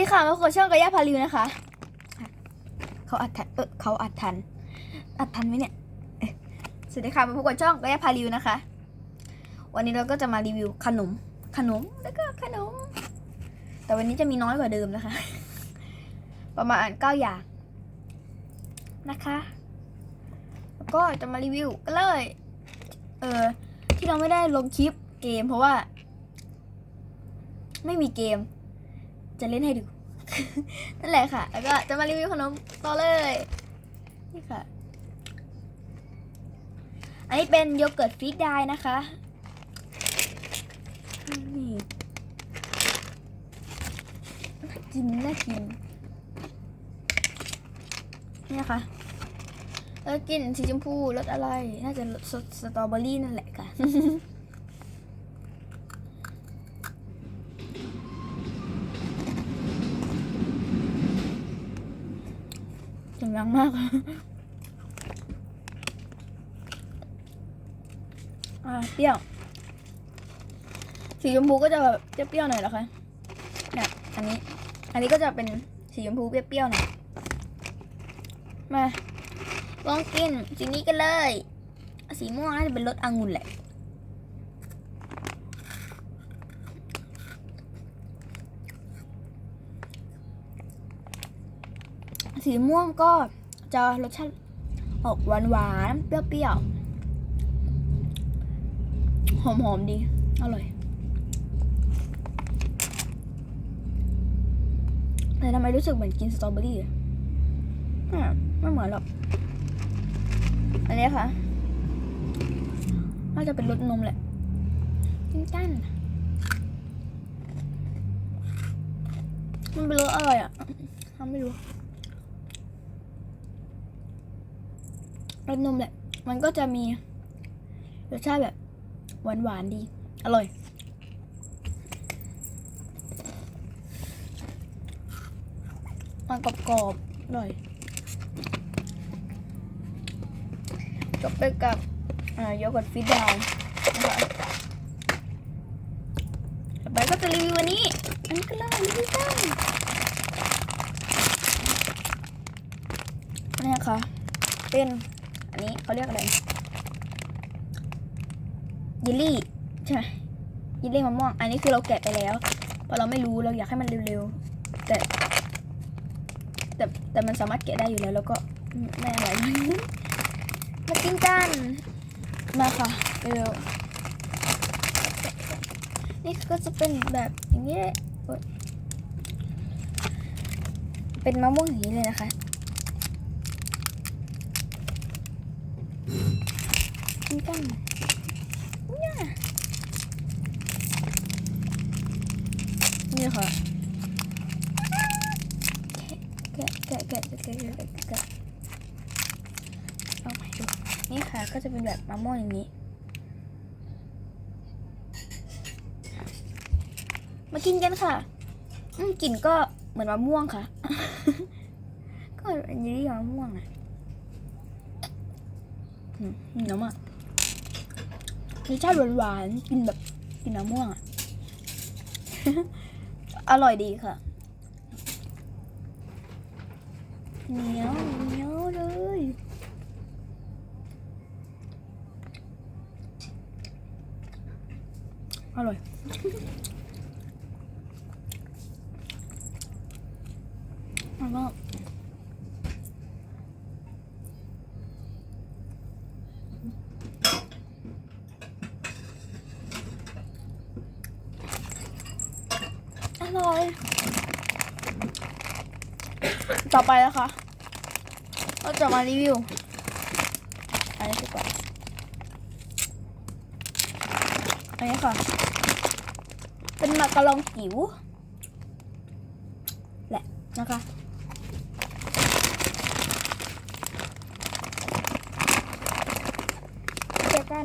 นี่ค่ะมาขอช่องกระยาพาริวนะคะ เขาอัดทันเออเขาอัดทัน อัดทันไหมเนี่ยสวัสดีค่ะมาพบกับช่องกระยาพาริวนะคะ วันนี้เราก็จะมารีวิวขนม ขนมแล้วก็ขนม แต่วันนี้จะมีน้อยกว่าเดิมนะคะ ประมาณเก้าอย่างนะคะ แล้วก็จะมารีวิวกันเลย เออที่เราไม่ได้ลงคลิปเกมเพราะว่า ไม่มีเกม จะเล่นให้ดู นั่นแหละค่ะ แล้วก็จะมารีวิวขนมต่อเลย นี่ค่ะ อันนี้เป็นโยเกิร์ตฟรีดได้นะคะ นี่น่ากินน่ากิน นี่นะคะแล้วกินสีชมพูรสอะไร น่าจะรสสตรอเบอรี่นั่นแหละค่ะ เสียง ดังมากอ่าเปรี้ยว สีชมพูก็จะแบบเปรี้ยวๆหน่อยนะคะเนี่ยอันนี้ อันนี้ก็จะเป็นสีชมพูเปรี้ยวๆหน่อยมาลองกินสีนี้กันเลย สีม่วงน่าจะเป็นรสองุ่นแหละ สีม่วงก็จะรสชาติออกหวานหวานๆเปรี้ยวๆ หอมๆดี อร่อย แต่ทำไมรู้สึกเหมือนกินสตรอเบอรี่อะไม่เหมือนหรอก อันนี้ค่ะ น่าจะเป็นรสนมแหละกินกันมันเป็นรสอร่อยอะทำไม่รู้ รสนมแหละ มันก็จะมีรสชาติแบบหวานหวานๆดี อร่อย มันกรอบๆอร่อย จบไปกับโยเกิร์ตฟิตดาวนะคะต่อไปก็จะรีวิววันนี้ อันนี้ก็เลยรีวิวกันนี่นะคะเป็น อันนี้เขาเรียกอะไรเยลลี่ใช่ไหมเยลลี่มะม่วง อันนี้คือเราแกะไปแล้วเพราะเราไม่รู้เราอยากให้มันเร็วๆแต่แต่แต่มันสามารถแกะได้อยู่แล้ว แล้วก็ไม่อะไรมากินกันมาค่ะเร็วนี่ก็จะเป็นแบบอย่างนี้เป็นมะม่วงอย่างนี้เลยนะคะ กินกันเนี่ยนี่ค่ะแกะแกะแกะแกะแกะโอ้ยดูนี่ค่ะก็จะเป็นแบบมะม่วงอย่างนี้ มากินกันค่ะอืมกลิ่นก็เหมือนมะม่วงค่ะ ก็อันนี้ยังมะม่วงอะหนมอะ รสชาติหวานๆกินแบบกินมะม่วงอะ อร่อยดีค่ะเหนียวเหนียวเลยอร่อย อร่อยมากอร่อย ต่อไปนะคะก็จะมารีวิวอันนี้ดีกว่าอันนี้ค่ะ เป็นมากระลองจิ๋วแหละนะคะเจอกัน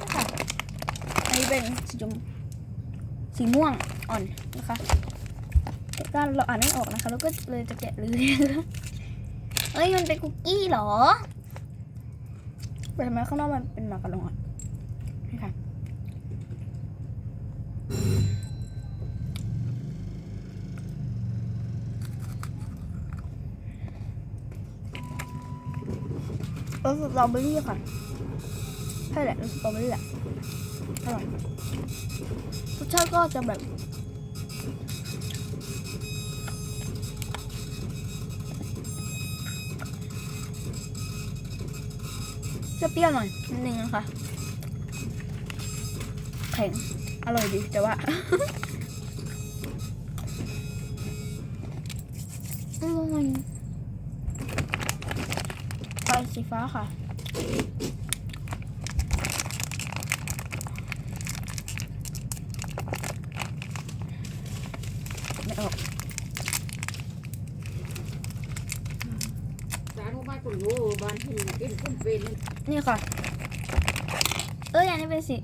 นะคะอันนี้เป็นสีชมสีม่วงอ่อนนะคะ ก็เราอ่านไม่ออกนะคะแล้วก็เลยจะแกะเลยเอ้ยมันเป็นคุกกี้เหรอแต่ทำไมข้างนอกมันเป็นมาการองอะนี่ค่ะรสสตรอเบอรี่ค่ะใช่แหละรสสตรอเบอรี่แหละอร่อยรสชาติก็จะแบบ จะเปรี้ยวหน่อยนิดนึงนะคะแข็งอร่อยดีแต่ว่าอร่อยไฟสีฟ้าค่ะ ไม่ออก สารบ้านคนรู้บ้านที่กินคนเป็น นี่ค่ะ เอ้ ยอันนี้เป็นสี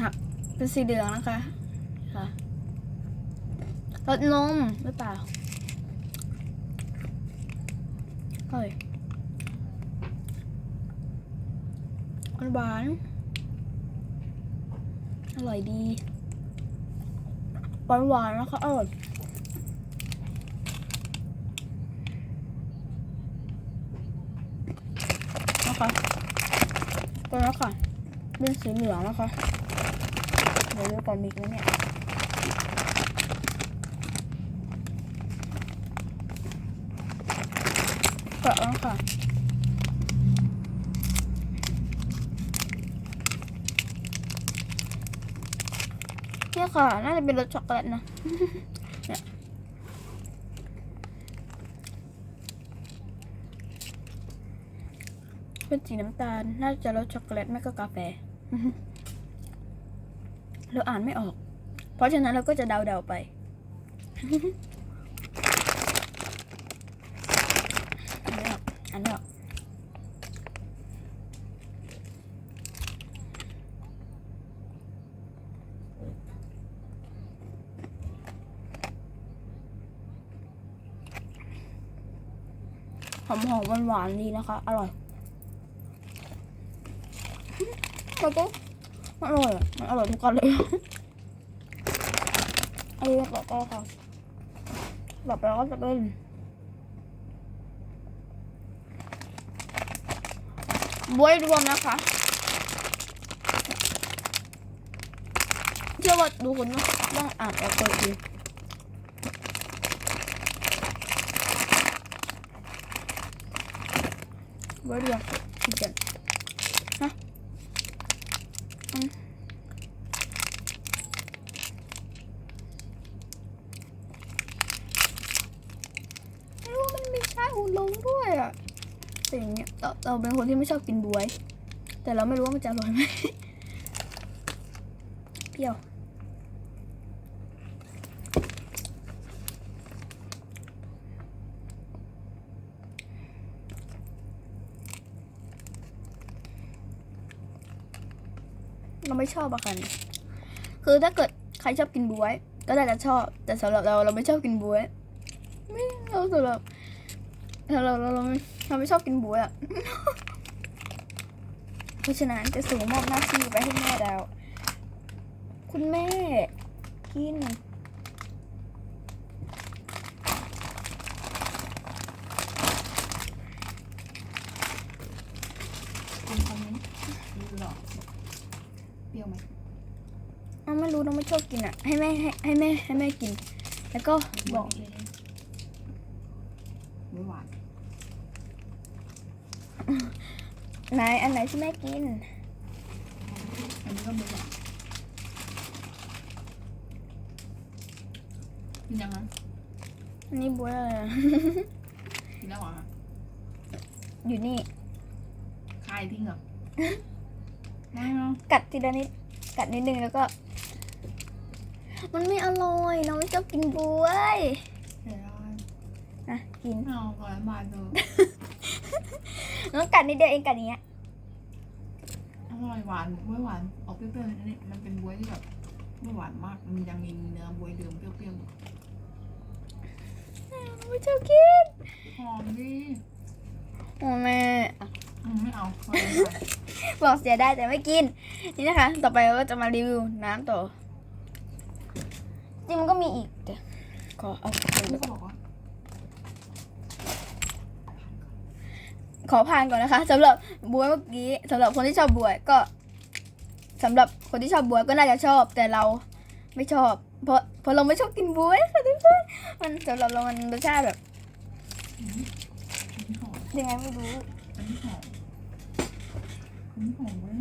หักเป็นสีเหลืองนะคะค่ะรสนมหรือเปล่าเฮ้ยหวาน อร่อยดี หวานหวานๆนะคะอร่อยนะคะตัวนี้ค่ะ เป็นสีเหลืองนะคะเดี๋ยวดูก่อนมีอีกไหมเนี่ยเกาะแล้วค่ะเนี่ยค่ะ น่าจะเป็นรสช็อกโกแลตนะเนี่ยเป็นสีน้ำตาล น่าจะรสช็อกโกแลตไม่ก็กาแฟ เราอ่านไม่ออก เพราะฉะนั้นเราก็จะเดาๆไป อ่านไม่ออกอ่านไม่ออกหอมหอมหวานๆดีนะคะ อร่อย แล้วก็มันอร่อยมันอร่อยทุกกันเลยอันนี้ต่อไปค่ะต่อไปก็จะเป็นบวยรวมนะคะเชื่อว่าดูคนต้องต้องอ่านออกเปิดดีบวยรวมกเดือนฮะอืมไม่รู้ว่ามันมีชาหูลงด้วยอะสิ่ง เราเราเป็นคนที่ไม่ชอบกินบวย แต่เราไม่รู้ว่ามันจะอร่อยไหมเปรี้ยวเราไม่ชอบอะค่ะเนี่ยคือถ้าเกิดใครชอบกินบวย ก็น่าจะชอบ แต่สำหรับเราเราไม่ชอบกินบวย ไม่เราสำหรับ เราเราเราเราไม่ชอบกินบวยอะเพราะฉะนั้นจะส่งมอบหน้าที่ไปให้แม่เราคุณแม่กินคนคอมเมนต์หรอเปรี้ยวไหมอ้าวไม่รู้น้องไม่ชอบกินอะ ให้แม่ให้ให้แม่ให้แม่กิน แล้วก็บอกหวาน ไหนอันไหนที่แม่กิน อันนี้ก็ไม่หวานกินยังไงอันนี้บัวอะไรอะ กินแล้วเหรออยู่นี่ คายทิ้งเหรอไม่เนาะกัดทีละนิด กัดนิดนึงแล้วก็ มันไม่อร่อยน้องไม่ชอบกินบวยเดี๋ยวอะกินไม่เอาขอให้มาเถอะ น้องกัดนิดเดียวเองกัดอย่างเนี้ยอร่อยหวานไม่หวานออกเปรี้ยวๆนี่มันเป็นบวยที่แบบไม่หวานมากมันยังมีเนื้อบวยเดิมเปรี้ยวไม่ชอบกินๆหอมดีโอ้แม่อืมไม่เอาขอให้หวานบอกเสียได้แต่ไม่กิน นี่นะคะ ต่อไปเราก็จะมารีวิวน้ำต่อจริงมันก็มีอีกเดี๋ยวขอเอานี่เขาบอกว่า ขอผ่านก่อนนะคะสำหรับบวยเมื่อกี้สำหรับคนที่ชอบบวยก็สำหรับคนที่ชอบบวยก็น่าจะชอบ แต่เราไม่ชอบ เพราะเพราะเราไม่ชอบกินบวยค่ะทุกคนมันสำหรับเรามันรสชาติแบบอันนี้หอมยังไงไม่รู้อันนี้หอมอันนี้หอมเว้ย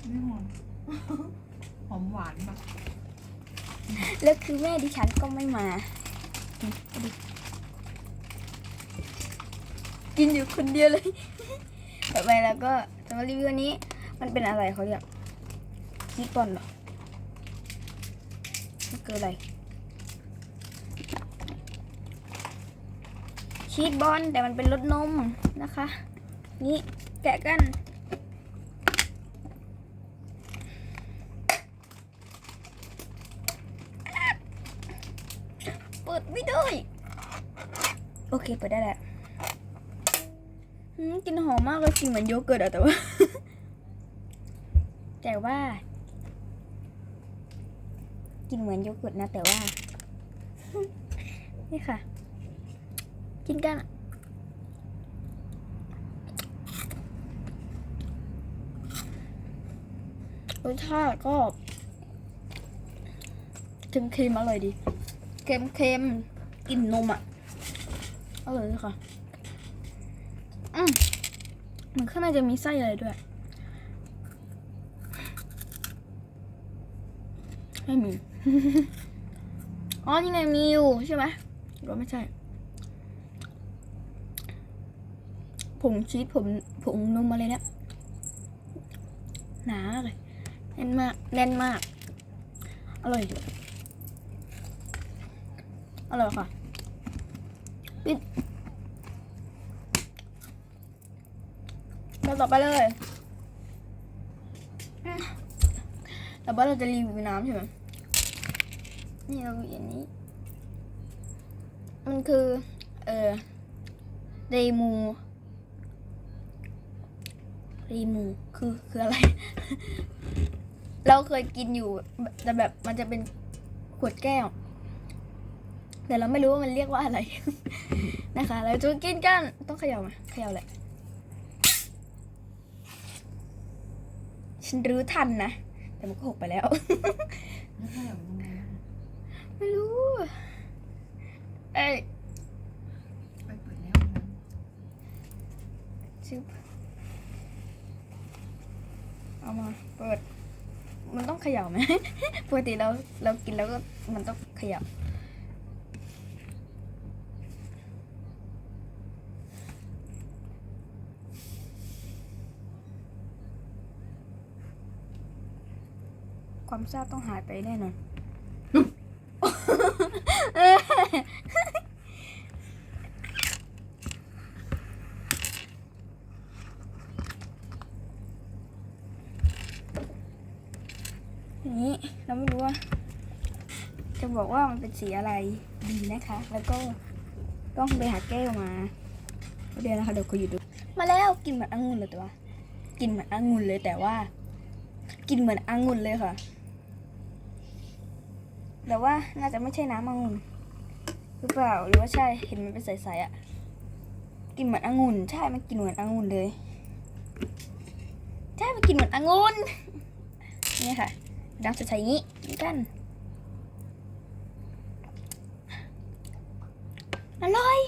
อันนี้หอมหอมหวานแบบแล้วคือแม่ดิฉันก็ไม่มาอืมเอาดิ กินอยู่คนเดียวเลย ต่อไปแล้วก็จะมารีวิวอันนี้ มันเป็นอะไรเขาเรียกชีสบอลเหรอมันคืออะไรชีสบอลแต่มันเป็นรสนมนะคะ นี่แกะกัน เปิดไม่ได้ โอเค เปิดได้แล้ว กินหอมมากเลยกลินเหมือนโยเกิร์ตอะแต่ว่า แต่ว่า กินเหมือนโยเกิร์ตนะแต่ว่า นี่ค่ะ กินกันรสชาติก็เค็มๆอร่อยดี เค็มเค็มๆกลิ่นนมอะ อร่อยเลยค่ะ เหมันข้างในจะมีไส้อะไรด้วย ไม่มี อ๋อนี่ไงมีอยู่ใช่ไหมหรือไม่ใช่ ผงชีสผงผงนมอะไรเนี่ยหนาเลยแน่นมากแน่นมาก อร่อยอร่อยค่ะปิด ต่อไปเลยแต่ว่าเราจะรีวิวน้ำใช่ไหมนี่เรามีอันนี้ มันคือ เอ่อเรมูเรมูคือคืออะไร เราเคยกินอยู่ แต่แบบมันจะเป็นขวดแก้ว แต่เราไม่รู้ว่ามันเรียกว่าอะไร นะคะ เราจะกินกัน ต้องเขย่าไหมเขย่าแหละ ฉันรู้ทันนะ แต่มันก็หกไปแล้ว ไม่ใช่แบบยังไงนะไม่รู้เอ้ยไปเปิดแล้วนะชึบเอามาเปิด มันต้องเขย่าไหม ปกติเราเรากินแล้วก็มันต้องเขย่า ความทราบต้องหายไปแน่นอนอย่างนี้เราไม่รู้ว่า จะบอกว่ามันเป็นสีอะไรดีนะคะ แล้วก็ต้องไปหาแก้วมาเดี๋ยวนะคะเดี๋ยวคุยอยู่ดู มาแล้วกลินเหมือนองุ่นเลยแต่ว่ากินเหมือนองุ่นเลยแต่ว่า กินเหมือนองุ่นเลยค่ะ แต่ว่าน่าจะไม่ใช่น้ำองุ่นหรือเปล่าหรือว่าใช่เห็นมันเป็นใสๆอะ่ะกินเหมือนองุ่นใช่มันกินเหมือนองุ่นเลยใช่มันกินเหมือนองุ่นนี่ค่ะดังใสๆอย่างนี้นี่กันอร่อย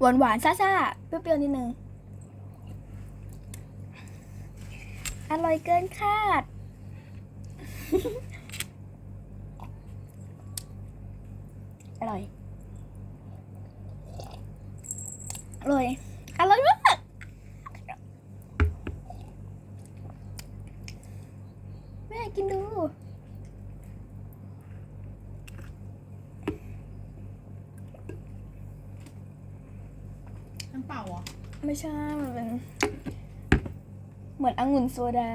หวานหวานๆซ่าๆเปรี้ยวๆนิดนึง อร่อยเกินคาด อร่อย อร่อย อร่อยมากแม่กินดูน้ำเปล่าเหรอ ไม่ใช่ มันเป็น เหมือนองุ่นโซดา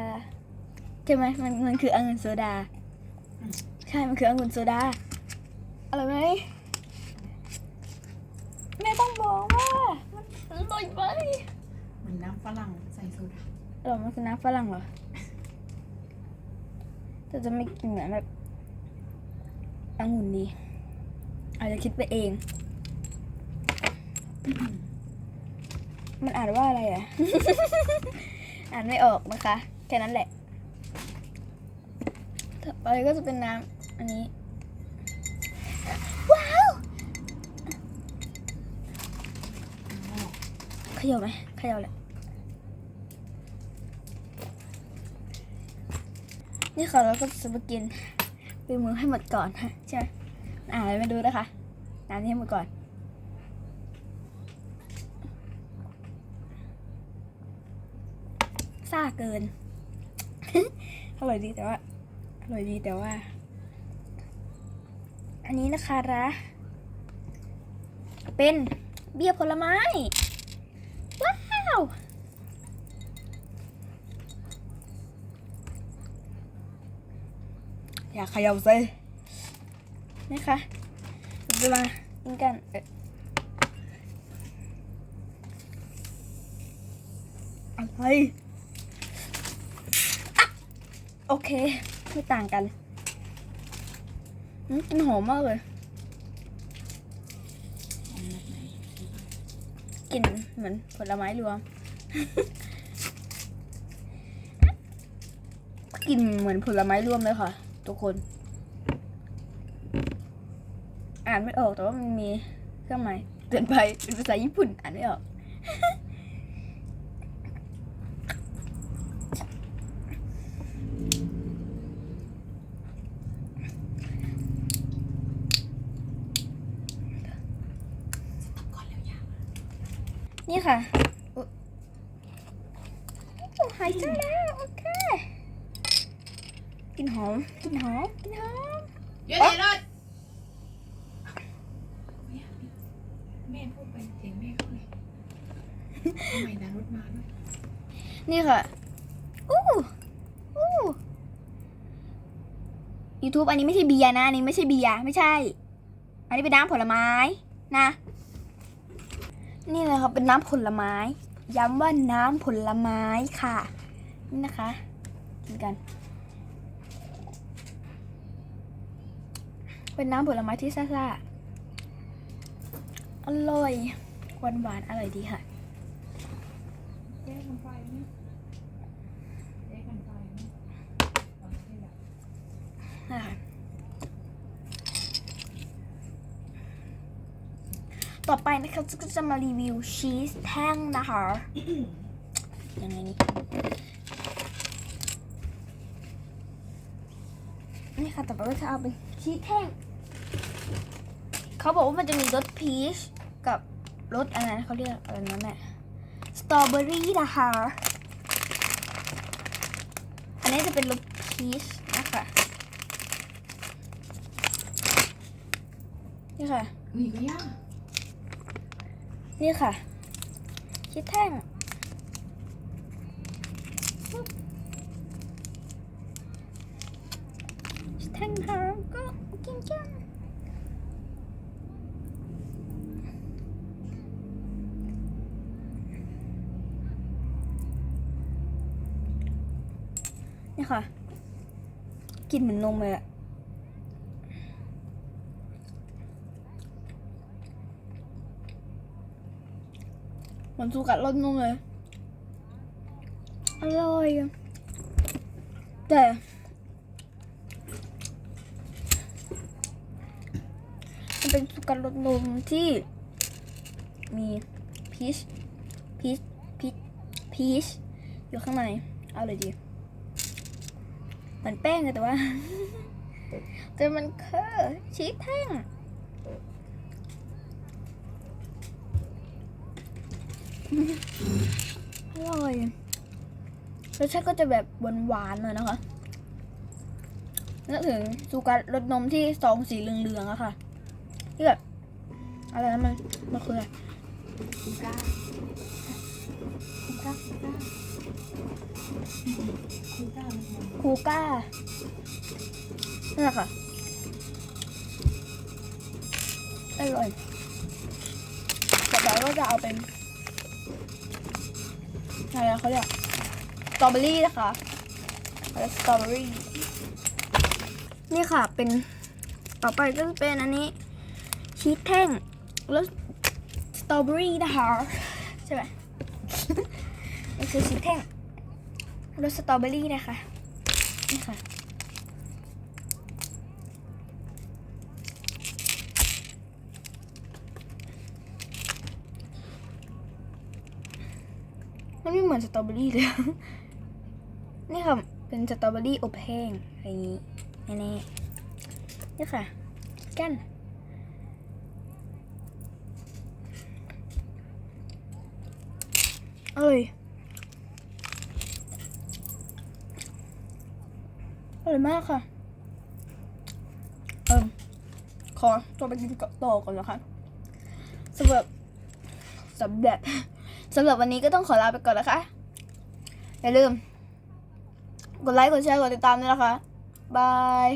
ใช่ไหมมันมันคือองุ่นโซดา ใช่ มันคือองุ่นโซดาอร่อยไหมแม่ต้องบอกว่ามันอร่อยไหมเหมือนน้ำฝรั่งใส่โซดาอร่อยมันคือน้ำฝรั่งเหรอแต่จะไม่กินเหมือนแบบองุ่นดีอาจจะคิดไปเอง มันอ่านว่าอะไรอะ อ่านไม่ออกนะคะ แค่นั้นแหละ ต่อไปก็จะเป็นน้ำอันนี้ ว้าวเขย่าไหมเขย่าแหละนี่ค่ะเราก็จะมากินไปมือให้หมดก่อนฮะใช่ไหมอ่านไรไม่ดูนะคะน้ำนี้ให้หมดก่อน ซ่าเกิน อร่อยดีแต่ว่า อร่อยดีแต่ว่า อันนี้นะคะระเป็นเบี้ยผลไม้ ว้าวอยากขยับเลยนะคะเราจะมากินกันอะไร โอเค ไม่ต่างกันอืมกลินหอมมากเลยกลิ่นเหมือนผลไม้รวม กลิ่นเหมือนผลไม้รวมเลยค่ะ ทุกคน อ่านไม่ออกแต่ว่ามันมีเครื่องหมายเตือนภัยเป็นภาษาญี่ปุ่นอ่านไม่ออก ก่อนแล้วอยาก นี่ ค่ะอุ๊ยโอ้หายใจแล้วโอเคกลินหอมกลินหอมกลินหอมเยอะเลยเลยแม่พูดไปเสียงแม่เขาเลยทำไมดารถมาด้วยนี่ค่ะอู้อู้ YouTube อันนี้ไม่ใช่เบียร์นะอันนี้ไม่ใช่เบียร์ไม่ใช่ อันนี้เป็นน้ำผลไม้นะ นี่เลยค่ะเป็นน้ำผลไม้ ย้ำว่าน้ำผลไม้ค่ะ นี่นะคะกินกัน เป็นน้ำผลไม้ที่ซ่าๆอร่อยหวานหวานๆอร่อยดีค่ะแยกกันไปไหมแยกกันไปไหมตอนที่แบบนะคะ ต่อไปนะคะก็จะมารีวิวชีสแท่งนะคะยังไงนี่นี่ค่ะ ต่อไปก็จะเอาเป็นชีสแท่ง เขาบอกว่ามันจะมีรสพีชกับรสอะไรนะเขาเรียกอะไรนั่นแหละสตรอเบอรี่นะคะ อันนี้จะเป็นรสพีชนะคะนี่ค่ะอุ้ยก็ยาก นี่ค่ะ ชิดแท่ง ชิดแท่งค่ะก็กินกันนี่ค่ะ กินเหมือนนมเลยอะ เหมือนสูกัดรสนุ่มเลย อร่อยอะแต่มันเป็นสูกัดรสนมที่มีพีชพีชพีชพีชอยู่ข้างใน เอาเลยดีเหมือนแป้งเลยแต่ว่าแต่มันคือชีสแท่ง อร่อยรสชาติก็จะแบบหวานๆหน่อยนะคะนึกถึงซูการรสนมที่ซองสีเหลืองๆอะค่ะที่แบบอะไรนะมันมันคืออะไรคูก้าคูก้าคูก้าคูก้ามันมันคูก้านั่นแหละค่ะอร่อยต่อไปก็จะเอาเป็น อะไรนะเขาเรียกสตรอเบอรี่นะคะสตรอเบอรี่นี่ค่ะเป็นต่อไปก็จะเป็นอันนี้ชีสแท่งแล้วสตรอเบอรี่นะคะใช่ไหมนี่คือชีสแท่งรสสตรอเบอรี่นะคะนี่ค่ะ มันไม่เหมื อนสตรอเบอรี่เลย นี่ค่ะ เป็นสตรอเบอรี่อบแห้งอะไรอย่างนี้แน่ๆนี่ค่ะ กันอร่อยอร่อยมากค่ะ เออขอตัวไปกินต่อก่อนนะคะสำหรับสำหรับ สำหรับวันนี้ก็ต้องขอลาไปก่อนนะคะ อย่าลืม กดไลค์ กดแชร์ กดติดตามด้วยนะคะ บาย